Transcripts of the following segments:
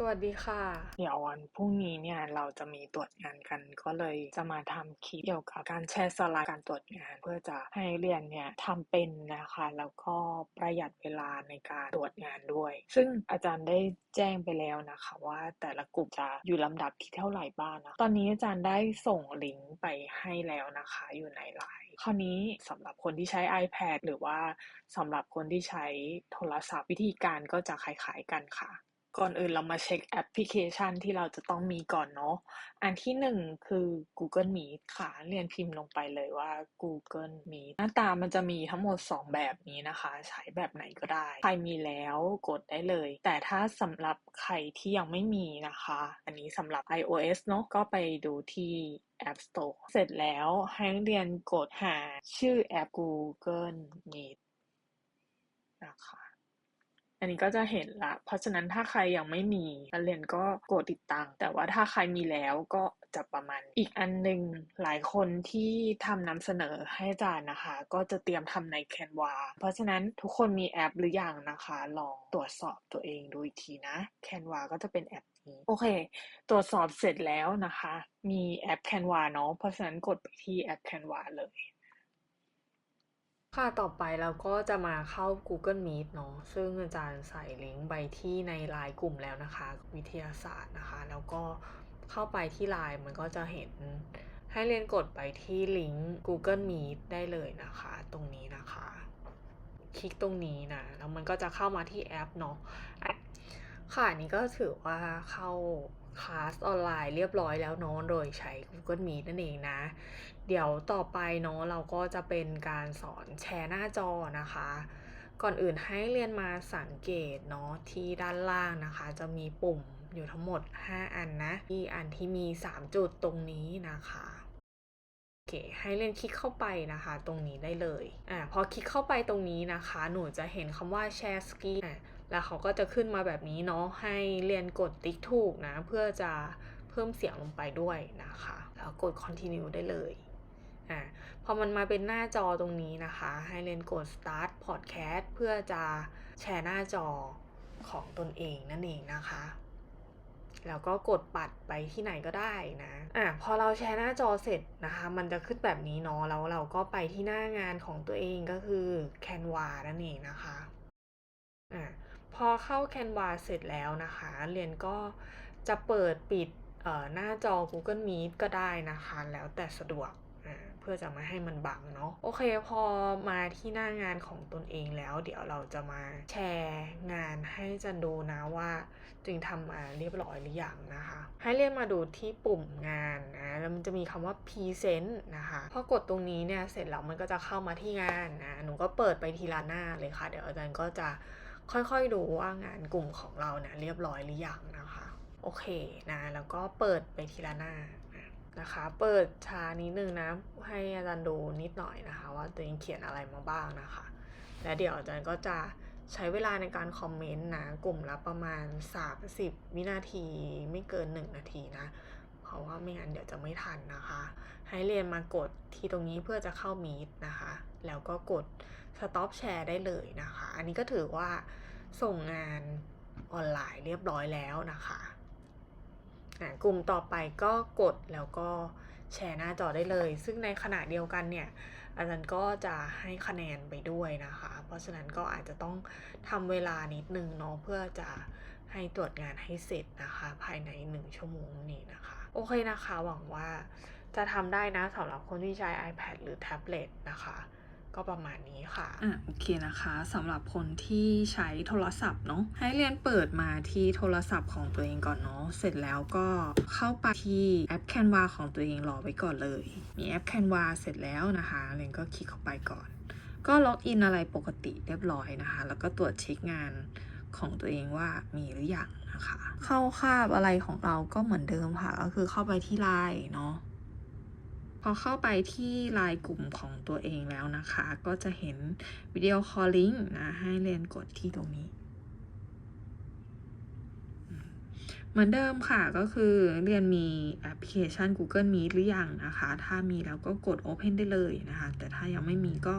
สวัสดีค่ะ เดี๋ยววันพรุ่งนี้เนี่ยเราจะมีตรวจงานกัน ก็เลยจะมาทำคลิปเกี่ยวกับการแชร์สไลด์การตรวจงาน เพื่อจะให้เรียนเนี่ยทำเป็นนะคะ แล้วก็ประหยัดเวลาในการตรวจงานด้วย ซึ่งอาจารย์ได้แจ้งไปแล้วนะคะ ว่าแต่ละกลุ่มจะอยู่ลำดับที่เท่าไหร่บ้างนะตอนนี้อาจารย์ได้ส่งลิงก์ไปให้แล้วนะคะ อยู่ในไลน์คราวนี้สำหรับคนที่ใช้ iPad หรือว่าสำหรับคนที่ใช้โทรศัพท์วิธีการก็จะคล้ายๆกันค่ะ ก่อนอื่นเรามาเช็คแอปพลิเคชันที่เราจะต้องมีก่อนเนาะ อันที่หนึ่งคือ Google Meet ค่ะ เรียนพิมพ์ลงไปเลยว่า Google Meet หน้าตามันจะมีทั้งหมด 2 แบบนี้นะคะ ใช้แบบไหนก็ได้ ใครมีแล้วกดได้เลย แต่ถ้าสำหรับใครที่ยังไม่มีนะคะ อันนี้สำหรับ iOS เนาะ ก็ไปดูที่ App Store เสร็จแล้วให้นักเรียนกดหาชื่อแอป Google Meet นะคะ อันนี้ก็จะเห็นละ เพราะฉะนั้นถ้าใครยังไม่มีนักเรียนก็กดติดตั้ง แต่ว่าถ้าใครมีแล้วก็จะประมาณ อีกอันหนึ่งหลายคนที่ทำนำเสนอให้อาจารย์นะคะ ก็จะเตรียมทำใน Canva เพราะฉะนั้นทุกคนมีแอปหรือยังนะคะ ลองตรวจสอบตัวเองดูอีกทีนะ Canva ก็จะเป็นแอปนี้โอเค ตรวจสอบเสร็จแล้วนะคะ มีแอป Canva เนาะเพราะฉะนั้นกดไปที่แอป Canva เลย ค่ะ ต่อไปเราก็จะมาเข้า Google Meet เนาะ ซึ่งอาจารย์ใส่ลิงก์ไปที่ในไลน์กลุ่มแล้วนะคะ วิทยาศาสตร์นะคะ แล้วก็เข้าไปที่ไลน์มันก็จะเห็นให้เรียนกดไปที่ลิงก์ Google Meet ได้เลยนะคะ ตรงนี้นะคะ คลิกตรงนี้นะ แล้วมันก็จะเข้ามาที่แอปเนาะค่ะนนี้ก็ถือว่าเข้า คลาสออนไลน์เรียบร้อยแล้วเนาะโดยใช้ Google Meet นั่นเองนะ เดี๋ยวต่อไปเนาะเราก็จะเป็นการสอนแชร์หน้าจอนะคะ ก่อนอื่นให้เรียนมาสังเกตเนาะที่ด้านล่างนะคะ จะมีปุ่มอยู่ทั้งหมด 5 อันนะที่อันที่มี 3 จุดตรงนี้นะคะโอเคให้เรียนคลิกเข้าไปนะคะ ตรงนี้ได้เลยอ่าพอคลิกเข้าไปตรงนี้นะคะ หนูจะเห็นคำว่า share screen อะ แล้วเขาก็จะขึ้นมาแบบนี้เนาะให้เรียนกดติ๊กถูกนะ เพื่อจะเพิ่มเสียงลงไปด้วยนะคะ แล้วกด continue ได้เลยอ่าพอมันมาเป็นหน้าจอตรงนี้นะคะ ให้เรียนกด start podcast เพื่อจะแชร์หน้าจอของตนเองนั่นเองนะคะแล้วก็กดปัดไปที่ไหนก็ได้นะ อะพอเราแชร์หน้าจอเสร็จนะคะ มันจะขึ้นแบบนี้เนาะ แล้วเราก็ไปที่หน้างานของตัวเองก็คือ Canva นั่นเองนะคะ อะ พอเข้า Canva เสร็จแล้วนะคะ เรียนก็จะเปิดปิดหน้าจอ Google Meet ก็ได้นะคะ แล้วแต่สะดวกเพื่อจะม่ให้มันบังเนาะโอเคพอมาที่หน้างานของตนเองแล้ว เดี๋ยวเราจะมาแชร์งานให้จันดูนะว่าจึงทำมาเรียบร้อยหรือยังนะคะ ให้เรียนมาดูที่ปุ่มงานนะแล้วมันจะมีคำว่า present นะคะพอกดตรงนี้เนี่ยเสร็จแล้วมันก็จะเข้ามาที่งานนะหนูก็เปิดไปทีละหน้าเลยค่ะ เดี๋ยวอาจารย์ก็จะ ค่อยๆดูว่างานกลุ่มของเราเนี่ยเรียบร้อยหรือยังนะคะ โอเคนะแล้วก็เปิดไปทีละหน้านะคะ เปิดช้านิดนึงนะ ให้อาจารย์ดูนิดหน่อยนะคะ ว่าตัวเองเขียนอะไรมาบ้างนะคะ แล้วเดี๋ยวอาจารย์ก็จะใช้เวลาในการคอมเมนต์นะ กลุ่มละประมาณ 30 วินาทีไม่เกิน 1 นาทีนะ เพราะว่าไม่งั้นเดี๋ยวจะไม่ทันนะคะ ให้เรียนมากดที่ตรงนี้เพื่อจะเข้ามีดนะคะ แล้วก็กด stop share ได้เลยนะคะ อันนี้ก็ถือว่าส่งงานออนไลน์เรียบร้อยแล้วนะคะกลุ่มต่อไปก็กดแล้วก็แชร์หน้าจอได้เลย ซึ่งในขณะเดียวกันเนี่ย อาจารย์ก็จะให้คะแนนไปด้วยนะคะ เพราะฉะนั้นก็อาจจะต้องทำเวลานิดนึงเนาะเพื่อจะให้ตรวจงานให้เสร็จนะคะ ภายใน 1 ชั่วโมงนี้นะคะ โอเคนะคะ หวังว่าจะทำได้นะสำหรับคนที่ใช้ iPad หรือแท็บเล็ตนะคะ ก็ประมาณนี้ค่ะอะโอเคนะคะสำหรับคนที่ใช้โทรศัพท์เนาะให้เรียนเปิดมาที่โทรศัพท์ของตัวเองก่อนเนาะเสร็จแล้วก็เข้าไปที่แอป Canva ของตัวเองรอไว้ก่อนเลย มีแอป Canva เสร็จแล้วนะคะเรียนก็คลิกเข้าไปก่อน ก็ล็อกอินอะไรปกติเรียบร้อยนะคะ แล้วก็ตรวจเช็คงานของตัวเองว่ามีหรือยังนะคะ เข้าคาบอะไรของเราก็เหมือนเดิมค่ะก็คือเข้าไปที่ไลน์เนาะ อเข้าไปที่ไลน์กลุ่มของตัวเองแล้วนะคะ ก็จะเห็นวิดีโอคอลลิ่งนะ ให้เรียนกดที่ตรงนี้ เหมือนเดิมค่ะก็คือเรียนมีแอปพลิเคชัน Google Meet หรือยังนะคะ ถ้ามีแล้วก็กด Open ได้เลยนะคะ แต่ถ้ายังไม่มีก็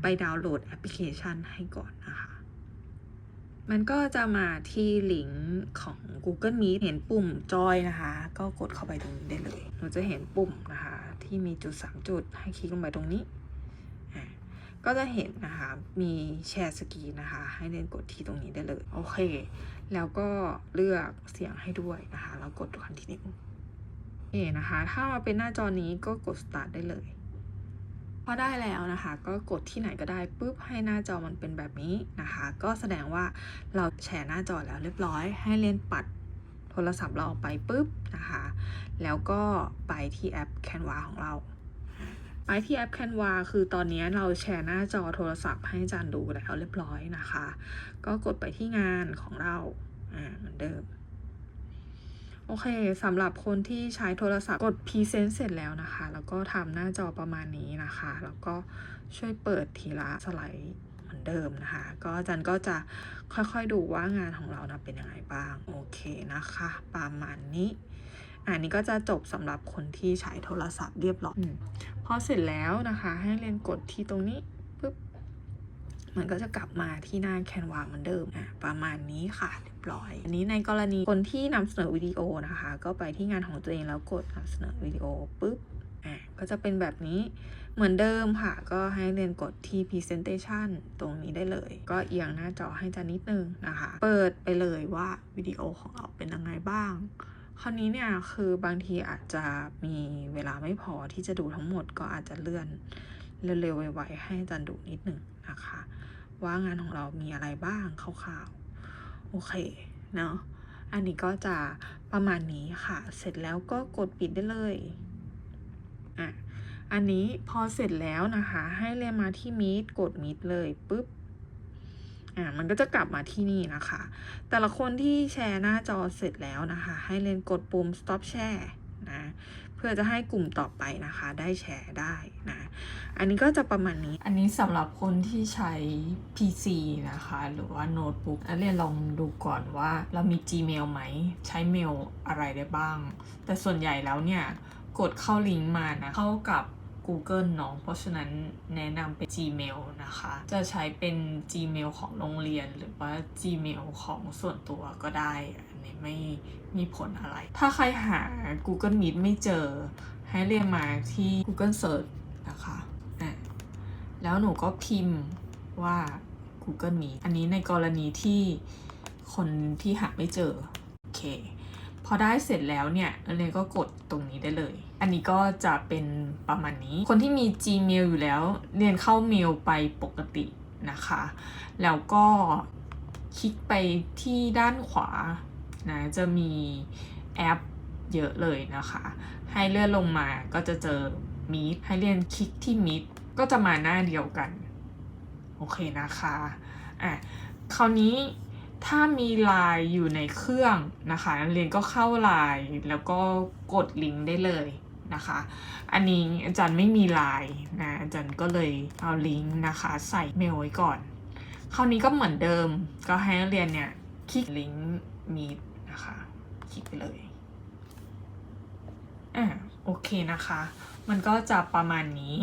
ไปดาวน์โหลดแอปพลิเคชันให้ก่อนนะคะ มันก็จะมาที่ลิงก์ของ Google Meet เห็นปุ่มจอยนะคะ ก็กดเข้าไปตรงนี้ได้เลยเราจะเห็นปุ่มนะคะ ที่มีจุด 3 จุดให้คลิกลงไปตรงนี้อะก็จะเห็นนะคะ มีแชร์สกีนะคะ ให้เล่นกดที่ตรงนี้ได้เลย โอเค แล้วก็เลือกเสียงให้ด้วยนะคะ แล้วกด continue โอเคนะคะ ถ้ามาเป็นหน้าจอนี้ก็กด start ได้เลย พอได้แล้วนะคะ ก็กดที่ไหนก็ได้ปุ๊บให้หน้าจอมันเป็นแบบนี้นะคะ ก็แสดงว่าเราแชร์หน้าจอแล้วเรียบร้อย ให้เล่นปัดโทรศัพท์เราออกไปปุ๊บนะคะ แล้วก็ไปที่แอป Canva ของเรา ไปที่แอป Canva คือตอนนี้เราแชร์หน้าจอโทรศัพท์ให้จารย์ดูแล้วเรียบร้อยนะคะ ก็กดไปที่งานของเราอ่าเหมือนเดิม โอเคสำหรับคนที่ใช้โทรศัพท์กด Present เสร็จแล้วนะคะ แล้วก็ทำหน้าจอประมาณนี้นะคะ แล้วก็ช่วยเปิดทีละสไลด์เหมือนเดิมนะคะ ก็อาจารย์ก็จะค่อยๆดูว่างานของเรานะเป็นยังไงบ้าง โอเคนะคะ ประมาณนี้อันนี้ก็จะจบสำหรับคนที่ใช้โทรศัพท์เรียบร้อยอพอเสร็จแล้วนะคะ ให้เรียนกดที่ตรงนี้ปุ๊บมันก็จะกลับมาที่หน้าแคนวาเหมือนเดิมอะประมาณนี้ค่ะ ร้อย อันนี้ในกรณีคนที่นำเสนอวิดีโอนะคะ ก็ไปที่งานของตัวเองแล้วกดนำเสนอวิดีโอปุ๊บอะก็จะเป็นแบบนี้เหมือนเดิมค่ะ ก็ให้เรียนกดที่ presentation ตรงนี้ได้เลย ก็เอียงหน้าจอให้จะนิดนึงนะคะ เปิดไปเลยว่าวิดีโอของเราเป็นยังไงบ้างคราวนี้เนี่ยคือบางทีอาจจะมีเวลาไม่พอที่จะดูทั้งหมดก็อาจจะเลื่อนเร็วๆไวๆให้จารย์ดูนิดหนึ่งนะคะ ว่างานของเรามีอะไรบ้างคร่าวๆ โอเคเนาะอันนี้ก็จะประมาณนี้ค่ะ เสร็จแล้วก็กดปิดได้เลยอะอันนี้พอเสร็จแล้วนะคะ ให้เรียมาที่ Meet กด Meet เลยปุ๊บอะมันก็จะกลับมาที่นี่นะคะ แต่ละคนที่แชร์หน้าจอเสร็จแล้วนะคะ ให้เรียนกดปุ่ม stop share นะ เพื่อจะให้กลุ่มต่อไปนะคะ ได้แชร์ได้นะ อันนี้ก็จะประมาณนี้ อันนี้สำหรับคนที่ใช้ PC นะคะ หรือว่าโน้ตบุ๊กอันนี้ลองดูก่อนว่าเรามี Gmail ไหม ใช้เมลอะไรได้บ้าง แต่ส่วนใหญ่แล้วเนี่ย กดเข้าลิงก์มานะ เข้ากับ Google เนาะเพราะฉะนั้นแนะนำเป็น Gmail นะคะ จะใช้เป็น Gmail ของโรงเรียน หรือว่า Gmail ของส่วนตัวก็ได้ อันนี้ไม่มีผลอะไร ถ้าใครหา Google Meet ไม่เจอ ให้เรียกมาที่ Google Search นะคะอะแล้วหนูก็พิมพ์ว่า Google Meet อันนี้ในกรณีที่คนที่หาไม่เจอ โอเค พอได้เสร็จแล้วเนี่ยเรียนก็กดตรงนี้ได้เลย อันนี้ก็จะเป็นประมาณนี้ คนที่มี Gmail อยู่แล้ว เรียนเข้าเมลไปปกตินะคะ แล้วก็คลิกไปที่ด้านขวานะจะมีแอปเยอะเลยนะคะ ให้เลื่อนลงมาก็จะเจอ Meet ให้เรียนคลิกที่ Meet ก็จะมาหน้าเดียวกัน โอเคนะคะอะคราวนี้ถ้ามีไลน์อยู่ในเครื่องนะคะนักเรียนก็เข้าไลน์แล้วก็กดลิงก์ได้เลย นะคะ อันนี้อาจารย์ไม่มีไลน์นะอาจารย์ก็เลยเอาลิงก์นะคะใส่เมลไว้ก่อน คราวนี้ก็เหมือนเดิมก็ให้นักเรียนเนี่ยคลิกลิงก์มีนะคะคลิกไปเลยอะโอเคนะคะ มันก็จะประมาณนี้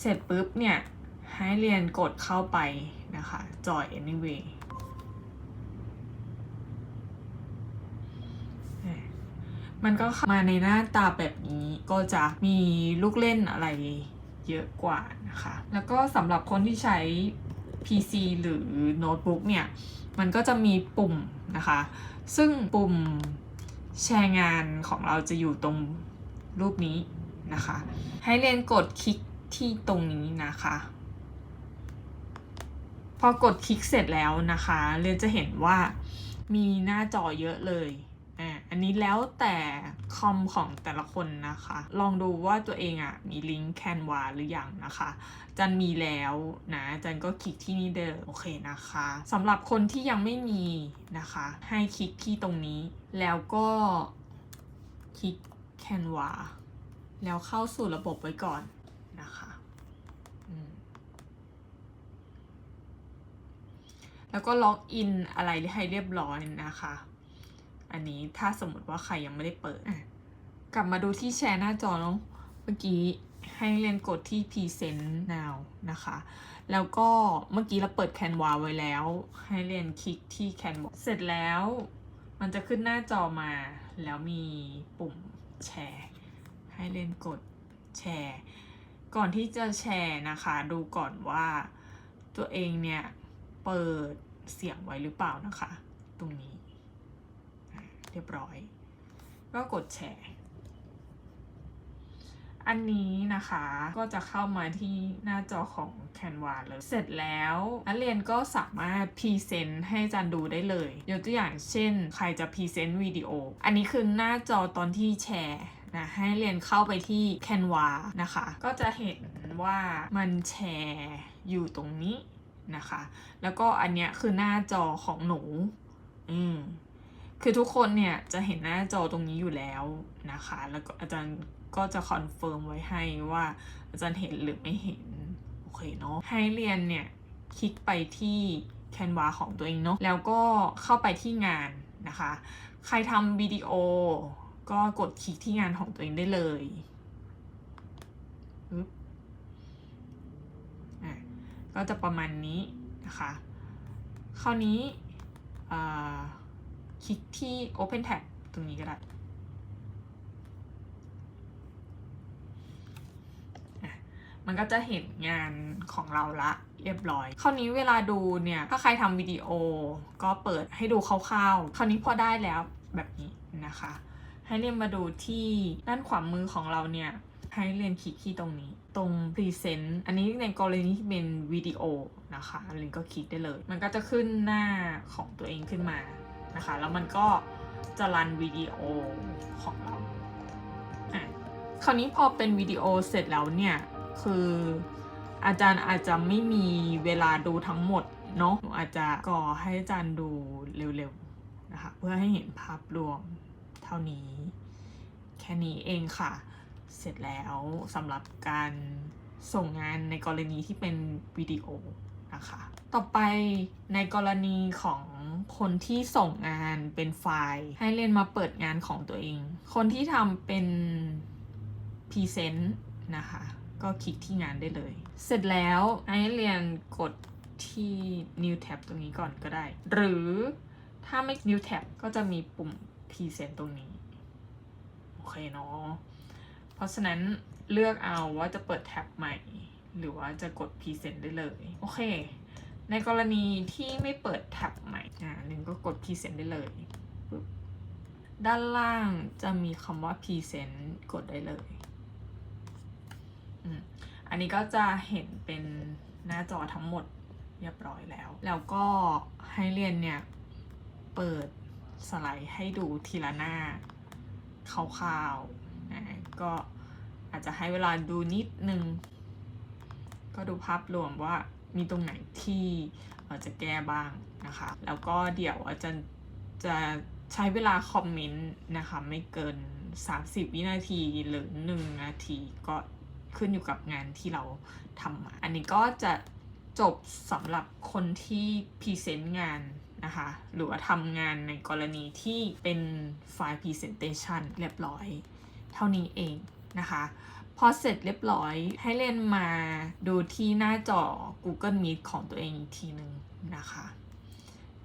เสร็จปุ๊บเนี่ยให้เรียนกดเข้าไปนะคะ join anyway อะ มันก็มาในหน้าตาแบบนี้ก็จะมีลูกเล่นอะไรเยอะกว่านะคะ แล้วก็สำหรับคนที่ใช้ PC หรือโน้ตบุ๊กเนี่ย มันก็จะมีปุ่มนะคะ ซึ่งปุ่มแชร์งานของเราจะอยู่ตรงรูปนี้นะคะ ให้เรียนกดคลิกที่ตรงนี้นะคะ พอกดคลิกเสร็จแล้วนะคะ เรียนจะเห็นว่ามีหน้าจอเยอะเลย อันนี้แล้วแต่คอมของแต่ละคนนะคะ ลองดูว่าตัวเองอะ่ะมีลิงก์แคนวาหรือยังนะคะ จันมีแล้วนะ จันก็คลิกที่นี่เดิมโอเคนะคะสำหรับคนที่ยังไม่มีนะคะ ให้คลิกที่ตรงนี้ แล้วก็คลิก Canva แล้วเข้าสู่ระบบไว้ก่อนนะคะแล้วก็ล็อกอินอะไรให้เรียบร้อยนะคะ อันนี้ถ้าสมมติว่าใครยังไม่ได้เปิดอะกลับมาดูที่แชร์หน้าจอเนาะเมื่อกี้ให้เรียนกดที่ present now นะคะ แล้วก็เมื่อกี้เราเปิด Canva ไว้แล้ว ให้เรียนคลิกที่ Canva เสร็จแล้ว มันจะขึ้นหน้าจอมา แล้วมีปุ่มแชร์ ให้เรียนกดแชร์ ก่อนที่จะแชร์นะคะ ดูก่อนว่าตัวเองเนี่ย เปิดเสียงไว้หรือเปล่านะคะ ตรงนี้อะ เรียบร้อย ก็กดแชร์ อันนี้นะคะก็จะเข้ามาที่หน้าจอของ Canva เลย เสร็จแล้วนักเรียนก็สามารถพรีเซนต์ให้อาจารย์ดูได้เลย ยกตัวอย่างเช่น ใครจะพรีเซนต์วิดีโอ อันนี้คือหน้าจอตอนที่แชร์นะให้เรียนเข้าไปที่ Canva นะคะ ก็จะเห็นว่ามันแชร์อยู่ตรงนี้นะคะ แล้วก็อันเนี้ยคือหน้าจอของหนู อืม คือทุกคนเนี่ยจะเห็นหน้าจอตรงนี้อยู่แล้วนะคะ แล้วก็อาจารย์ก็จะคอนเฟิร์มไว้ให้ว่าอาจารย์เห็นหรือไม่เห็น โอเคเนาะ ให้เรียนเนี่ยคลิกไปที่ Canva ของตัวเองเนาะ แล้วก็เข้าไปที่งานนะคะ ใครทำวิดีโอก็กดคลิกที่งานของตัวเองได้เลยปึ๊บอะก็จะประมาณนี้นะคะ คราวนี้อ่า คลิกที่ Open Tab ตรงนี้ก็ได้มันก็จะเห็นงานของเราละเรียบร้อย คราวนี้เวลาดูเนี่ย ถ้าใครทำวิดีโอก็เปิดให้ดูคร่าวๆ คราวนี้พอได้แล้วแบบนี้นะคะ ให้เรียนมาดูที่ด้านขวามือของเราเนี่ย ให้เรียนคลิกที่ตรงนี้ ตรง Present อันนี้ในกรณีที่เป็นวิดีโอนะคะเรียนก็คลิกได้เลย มันก็จะขึ้นหน้าของตัวเองขึ้นมา นะคะ แล้วมันก็จะรันวิดีโอของเราอะคราวนี้พอเป็นวิดีโอเสร็จแล้วเนี่ย คืออาจารย์อาจจะไม่มีเวลาดูทั้งหมดเนาะหนูอาจจะก่อให้อาจารย์ดูเร็วๆนะคะ เพื่อให้เห็นภาพรวมเท่านี้ แค่นี้เองค่ะ เสร็จแล้วสำหรับการส่งงานในกรณีที่เป็นวิดีโอนะคะ ต่อไปในกรณีของ คนที่ส่งงานเป็นไฟล์ ให้เรียนมาเปิดงานของตัวเอง คนที่ทำเป็นพรีเซนต์นะคะ ก็คลิกที่งานได้เลย เสร็จแล้วให้เรียนกดที่ new tab ตรงนี้ก่อนก็ได้ หรือถ้าไม่ new tab ก็จะมีปุ่มพรีเซนต์ตรงนี้ โอเคเนาะ เพราะฉะนั้นเลือกเอาว่าจะเปิดแท็บใหม่ หรือว่าจะกดพรีเซนต์ได้เลย โอเค ในกรณีที่ไม่เปิดแท็บใหม่อ่าหนึ่งก็กดพรีเซนต์ได้เลย ด้านล่างจะมีคำว่าพรีเซนต์กดได้เลยอันนี้ก็จะเห็นเป็นหน้าจอทั้งหมดเรียบร้อยแล้ว แล้วก็ให้เรียนเนี่ย เปิดสไลด์ให้ดูทีละหน้าคร่าวๆนะก็อาจจะให้เวลาดูนิดนึง ก็ดูภาพรวมว่า มีตรงไหนที่เราจะแก้บ้างนะคะ แล้วก็เดี๋ยวอาจารย์จะใช้เวลาคอมเมนต์นะคะ ไม่เกิน 30 วินาทีหรือ 1 นาทีก็ขึ้นอยู่กับงานที่เราทำมา อันนี้ก็จะจบสำหรับคนที่พรีเซนต์งานนะคะ หรือว่าทำงานในกรณีที่เป็นไฟล์ Presentation เรียบร้อย เท่านี้เองนะคะ พอเสร็จเรียบร้อยให้เล่นมาดูที่หน้าจอ Google Meet ของตัวเองอีกทีหนึ่งนะคะ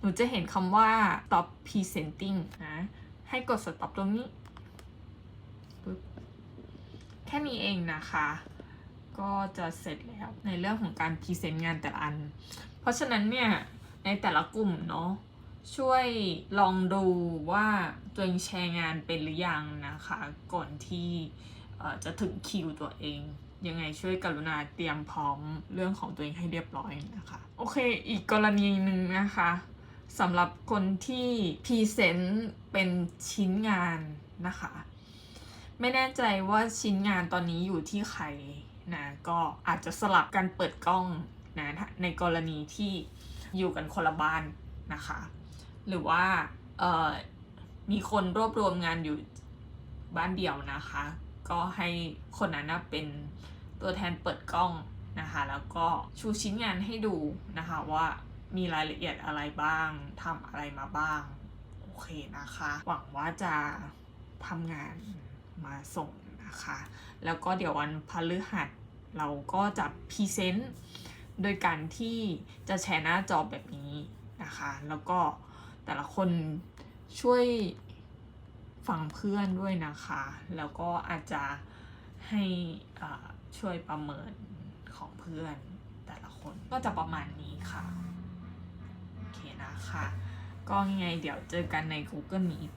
หนูจะเห็นคำว่า stop presenting นะ ให้กด stop ตรงนี้ แค่นี้เองนะคะ ก็จะเสร็จแล้วในเรื่องของการพรีเซนต์งานแต่ละอัน เพราะฉะนั้นเนี่ยในแต่ละกลุ่มเนาะช่วยลองดูว่าตัวเองแชร์งานเป็นหรือยังนะคะ ก่อนที่ จะถึงคิวตัวเอง ยังไงช่วยกรุณาเตรียมพร้อมเรื่องของตัวเองให้เรียบร้อยนะคะ โอเค อีกกรณีหนึ่งนะคะสำหรับคนที่พรีเซนต์เป็นชิ้นงานนะคะ ไม่แน่ใจว่าชิ้นงานตอนนี้อยู่ที่ใครนะก็อาจจะสลับกันเปิดกล้องนะในกรณีที่อยู่กันคนละบ้านนะคะ หรือว่ามีคนรวบรวมงานอยู่บ้านเดียวนะคะ ก็ให้คนนั้นนะเป็นตัวแทนเปิดกล้องนะคะ แล้วก็ชูชิ้นงานให้ดูนะคะว่ามีรายละเอียดอะไรบ้างทำอะไรมาบ้าง โอเคนะคะ หวังว่าจะทำงานมาส่งนะนะคะ แล้วก็เดี๋ยววันพฤหัสเราก็จะพรีเซนต์โดยการที่จะแชร์หน้าจอแบบนี้นะคะ แล้วก็แต่ละคนช่วย ฟังเพื่อนด้วยนะคะ แล้วก็อาจจะให้ช่วยประเมินของเพื่อนแต่ละคนก็จะประมาณนี้ค่ะ โอเคนะคะ ก็ยังไงเดี๋ยวเจอกันใน Google Meet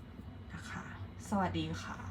นะคะ สวัสดีค่ะ